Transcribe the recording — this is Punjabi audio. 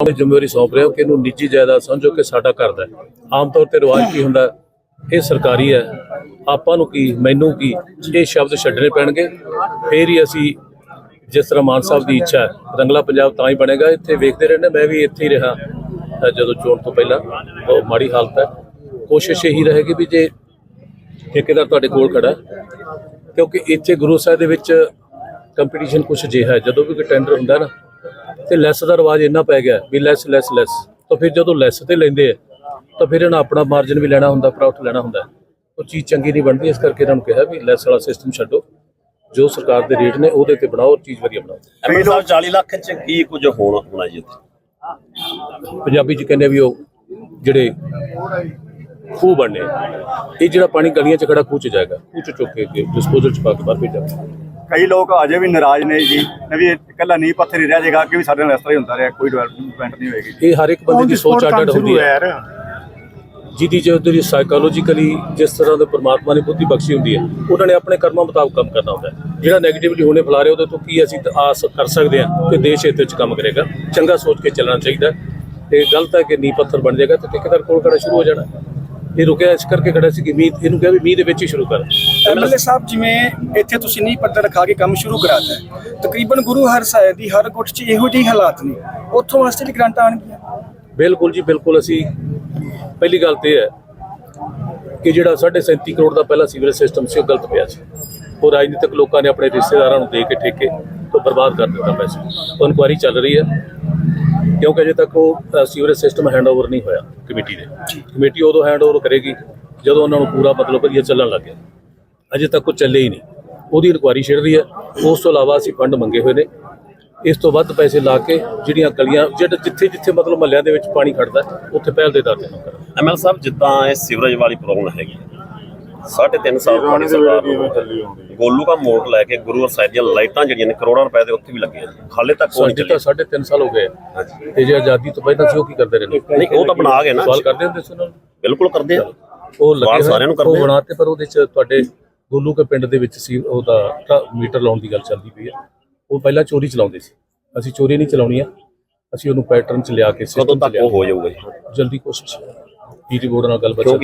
ਆਪਣੀ ਜ਼ਿੰਮੇਵਾਰੀ ਸੌਂਪ ਰਿਹਾ ਕਿ ਇਹਨੂੰ ਨਿੱਜੀ ਜਾਇਦਾਦ ਸਮਝੋ ਕਿ ਸਾਡਾ ਘਰ ਦਾ ਆਮ ਤੌਰ ਤੇ ਰਿਵਾਜ ਕੀ ਹੁੰਦਾ? ਇਹ ਸਰਕਾਰੀ ਹੈ। ਆਪਾਂ ਨੂੰ ਕੀ, ਮੈਨੂੰ ਕੀ? ਇਹ ਸ਼ਬਦ ਛੱਡਣੇ ਪੈਣਗੇ। ਫੇਰ ਹੀ ਅਸੀਂ ਜਿਸ ਤਰ੍ਹਾਂ ਮਾਨ ਸਾਹਿਬ ਦੀ ਇੱਛਾ ਹੈ, ਰੰਗਲਾ ਪੰਜਾਬ ਤਾਂ ਹੀ ਬਣੇਗਾ। ਇੱਥੇ ਵੇਖਦੇ ਰਹਿੰਦੇ, ਮੈਂ ਵੀ ਇੱਥੇ ਹੀ ਰਿਹਾ। ਜਦੋਂ ਚੋਣ ਤੋਂ ਪਹਿਲਾਂ ਉਹ ਮਾੜੀ ਹਾਲਤ ਹੈ। ਕੋਸ਼ਿਸ਼ ਇਹੀ ਰਹੇਗੀ ਵੀ ਜੇ ਠੇਕੇਦਾਰ ਤੁਹਾਡੇ ਕੋਲ ਖੜਾ ਕਿਉਂਕਿ ਇੱਥੇ ਗੁਰੂ ਸਾਹਿਬ ਦੇ ਵਿੱਚ ਕੰਪੀਟੀਸ਼ਨ ਕੁਛ ਅਜਿਹਾ ਹੈ। ਜਦੋਂ ਵੀ ਕੋਈ ਟੈਂਡਰ ਹੁੰਦਾ ਨਾ ਤੇ ਲੈਸ ਦਾ ਰਿਵਾਜ ਇੰਨਾ ਪੈ ਗਿਆ ਵੀ ਲੈਸ ਲੈਸ ਲੈਸ ਤਾਂ ਫਿਰ ਜਦੋਂ ਲੈਸ ਤੇ ਲੈਂਦੇ ਆ ਤਾਂ ਫਿਰ ਇਹਨਾਂ ਆਪਣਾ ਮਾਰਜਨ ਵੀ ਲੈਣਾ ਹੁੰਦਾ ਪ੍ਰੋਫਿਟ ਲੈਣਾ ਹੁੰਦਾ। ਉਹ ਚੀਜ਼ ਚੰਗੀ ਨਹੀਂ ਬਣਦੀ ਇਸ ਕਰਕੇ ਇਹਨਾਂ ਨੂੰ ਕਿਹਾ ਵੀ ਲੈਸ ਵਾਲਾ ਸਿਸਟਮ ਛੱਡੋ। ਜੋ ਸਰਕਾਰ ਦੇ ਰੇਟ ਨੇ ਉਹਦੇ ਤੇ ਬਣਾਓ ਚੀਜ਼ ਵਧੀਆ ਬਣਾਓ। ਐਮਐਲ ਸਾਹਿਬ 40 ਲੱਖ ਚ ਕੀ ਕੁਝ ਹੋਣਾ ਹੋਣਾ ਜੀ ਪੰਜਾਬੀ ਚ ਕਹਿੰਦੇ ਵੀ ਉਹ ਜਿਹੜੇ ਖੂਹ ਬਣਨੇ। ਇਹ ਜਿਹੜਾ ਪਾਣੀ ਗਲੀਆਂ ਚ ਖੜਾ ਖੂਹ ਚ ਜਾਏਗਾ। ਖੂਹ ਚ ਚੁੱਕ ਕੇ ਡਿਸਪੋਜ਼ਲ ਚ ਪਾ ਕੇ ਬਾਹਰ ਭੇਜਾਂਗੇ ਕਈ ਲੋਕ ਅਜੇ ਵੀ ਨਾਰਾਜ਼ ਨੇ ਜੀ ਵੀ ਇਹ ਇਕੱਲਾ ਨੀਂਹ ਪੱਥਰ ਹੀ ਰਹਿ ਜਾਏਗਾ ਅੱਗੇ ਵੀ ਸਾਡੇ ਨਾਲ ਇਸ ਤਰ੍ਹਾਂ ਹੀ ਹੁੰਦਾ ਰਿਹਾ ਕੋਈ ਡਿਵੈਲਪਮੈਂਟ ਨਹੀਂ ਹੋਏਗੀ ਇਹ ਹਰ ਇੱਕ ਬੰਦੇ ਦੀ ਸੋਚ ਅੱਡ ਅੱਡ ਹੁੰਦੀ ਹੈ। ਜਿਹਦੀ ਜੋ ਉਹਦੀ ਸਾਈਕੋਲੋਜੀਕਲੀ ਜਿਸ ਤਰ੍ਹਾਂ ਦੇ ਪ੍ਰਮਾਤਮਾ ਨੇ ਬੁੱਧੀ ਬਖਸ਼ੀ ਹੁੰਦੀ ਹੈ ਉਹਨਾਂ ਨੇ ਆਪਣੇ ਕਰਮਾਂ ਮੁਤਾਬਕ ਕੰਮ ਕਰਨਾ ਹੁੰਦਾ ਹੈ। ਜਿਹੜਾ ਨੈਗੇਟਿਵਿਟੀ ਹੁਣੇ ਫੈਲਾ ਰਿਹਾ ਉਹਦੇ ਤੋਂ ਕੀ ਅਸੀਂ ਆਸ ਕਰ ਸਕਦੇ ਹਾਂ ਕਿ ਦੇਸ਼ ਇਹਦੇ ਵਿੱਚ ਕੰਮ ਕਰੇਗਾ। ਚੰਗਾ ਸੋਚ ਕੇ ਚੱਲਣਾ ਚਾਹੀਦਾ ਤੇ ਗਲਤ ਹੈ ਕਿ ਨੀ ਪੱਥਰ ਬਣ ਜਾਏਗਾ ਤੇ ਠੇਕੇਦਾਰ ਕੋਲ ਖੜਾ ਸ਼ੁਰੂ ਹੋ ਜਾਣਾ ਇਹ ਰੁਕਿਆ ਇਸ ਕਰਕੇ ਖੜਾ ਸੀ ਕਿ ਮੀਂਹ ਇਹਨੂੰ ਕਿਹਾ ਵੀ ਮੀਂਹ ਦੇ ਵਿੱਚ ਹੀ ਸ਼ੁਰੂ ਕਰ। ਐਮਐਲਏ ਸਾਹਿਬ ਜਿਵੇਂ ਇੱਥੇ ਤੁਸੀਂ ਨੀਂਹ ਪੱਥਰ ਰਖਾ ਕੇ ਕੰਮ ਸ਼ੁਰੂ ਕਰਾਤਾ ਤਕਰੀਬਨ ਗੁਰੂ ਹਰ ਸਾਹਿਬ ਦੀ ਹਰ ਗੁੱਟ 'ਚ ਇਹੋ ਜਿਹੇ ਹਾਲਾਤ ਨੇ। ਉੱਥੋਂ ਵਾਸਤੇ ਵੀ ਗ੍ਰਾਂਟਾਂ ਆਣਗੀਆਂ ਬਿਲਕੁਲ ਜੀ ਬਿਲਕੁਲ ਅਸੀਂ ਪਹਿਲੀ ਗੱਲ ਤੇ ਹੈ ਕਿ ਜਿਹੜਾ 37 ਕਰੋੜ ਦਾ ਪਹਿਲਾ ਸੀਵਰੇਜ ਸਿਸਟਮ ਸੀ ਉਹ ਗਲਤ ਪਿਆ ਸੀ। ਉਹ ਰਾਜਨੀਤਿਕ ਲੋਕਾਂ ਨੇ ਆਪਣੇ ਰਿਸ਼ਤੇਦਾਰਾਂ ਨੂੰ ਦੇ ਕੇ ਠੇਕੇ ਤੋਂ ਬਰਬਾਦ ਕਰ ਦਿੱਤਾ ਪੈਸੇ। ਉਹ ਇਨਕੁਆਇਰੀ ਚੱਲ ਰਹੀ ਹੈ। ਕਿਉਂਕਿ ਅਜੇ ਤੱਕ ਉਹ ਸੀਵਰੇਜ ਸਿਸਟਮ ਹੈਂਡਓਵਰ ਨਹੀਂ ਹੋਇਆ ਕਮੇਟੀ ਦੇ। ਕਮੇਟੀ ਉਦੋਂ ਹੈਂਡਓਵਰ ਕਰੇਗੀ ਜਦੋਂ ਉਹਨਾਂ ਨੂੰ ਪੂਰਾ ਮਤਲਬ ਵਧੀਆ ਚੱਲਣ ਲੱਗ ਗਿਆ। ਅਜੇ ਤੱਕ ਉਹ ਚੱਲੇ ਹੀ ਨਹੀਂ। ਉਹਦੀ ਇਨਕੁਆਇਰੀ ਛਿੜ ਰਹੀ ਹੈ। ਉਸ ਤੋਂ ਇਲਾਵਾ ਅਸੀਂ ਫੰਡ ਮੰਗੇ ਹੋਏ ਨੇ। ਇਸ ਤੋਂ ਵੱਧ ਪੈਸੇ ਲਾ ਕੇ ਜਿਹੜੀਆਂ ਗਲੀਆਂ ਜਿਹੜੇ ਜਿੱਥੇ ਜਿੱਥੇ ਮਤਲਬ ਮਹੱਲਿਆਂ ਦੇ ਵਿੱਚ ਪਾਣੀ ਖੜਦਾ ਉੱਥੇ ਪਹਿਲ ਦੇ ਦਰ ਤੇ ਕਰਾਂਗੇ। ਐਮਐਲ ਸਾਹਿਬ ਜਿੱਦਾਂ ਇਹ ਸੀਵਰੇਜ ਵਾਲੀ ਪ੍ਰੋਬਲਮ ਹੈਗੀ ਸਾਢੇ ਤਿੰਨ ਸਾਲ ਤੁਹਾਡੀ ਸਰਕਾਰ ਨੂੰ ਗੋਲੂ ਦਾ ਮੋੜ ਲੈ ਕੇ ਗੁਰੂ ਸਾਹਿਬ ਦੀਆਂ ਲਾਈਟਾਂ ਜਿਹੜੀਆਂ ਨੇ ਕਰੋੜਾਂ ਰੁਪਏ ਦੇ ਉੱਥੇ ਵੀ ਲੱਗੀਆਂ ਨੇ। ਹਾਲੇ ਤੱਕ ਉਹ ਨਹੀਂ ਚੱਲੀ ਸਾਢੇ ਤਿੰਨ ਸਾਲ ਹੋ ਗਏ ਆ। ਤੇ ਜੇ ਆਜ਼ਾਦੀ ਤੋਂ ਪਹਿਲਾਂ ਸੀ ਉਹ ਕੀ ਕਰਦੇ ਰਹੇ ਨਹੀਂ ਉਹ ਤਾਂ ਬਣਾ ਗਏ ਨਾ ਸਵਾਲ ਕਰਦੇ ਹੁੰਦੇ ਸੀ ਉਹਨਾਂ ਨੂੰ? ਬਿਲਕੁਲ ਕਰਦੇ ਆ। ਉਹ ਲੱਗੇ ਸਾਰਿਆਂ ਨੂੰ ਕਰਦੇ ਉਹ ਆ। ਬਣਾਤੇ ਪਰ ਉਹਦੇ ਚ ਤੁਹਾਡੇ ਗੋਲੂ ਕੇ ਪਿੰਡ ਦੇ ਵਿੱਚ ਸੀ ਉਹਦਾ ਮੀਟਰ ਲਾਉਣ ਦੀ ਗੱਲ ਚੱਲਦੀ ਪਈ ਹੈ। ਉਹ ਪਹਿਲਾਂ ਚੋਰੀ ਚਲਾਉਂਦੇ ਸੀ। ਅਸੀਂ ਚੋਰੀ ਨਹੀਂ ਚਲਾਉਣੀ ਆ ਅਸੀਂ ਉਹਨੂੰ ਪੈਟਰਨ ਚ ਲਿਆ ਕੇ ਚ ਤੱਕ ਲਿਆ ਉਹ ਹੋ ਜਾਊਗਾ ਜੀ? ਜਲਦੀ ਕੋਸ਼ਿਸ਼ ਪੀਟੀ ਬੋਰਡ ਨਾਲ ਗੱਲਬਾਤ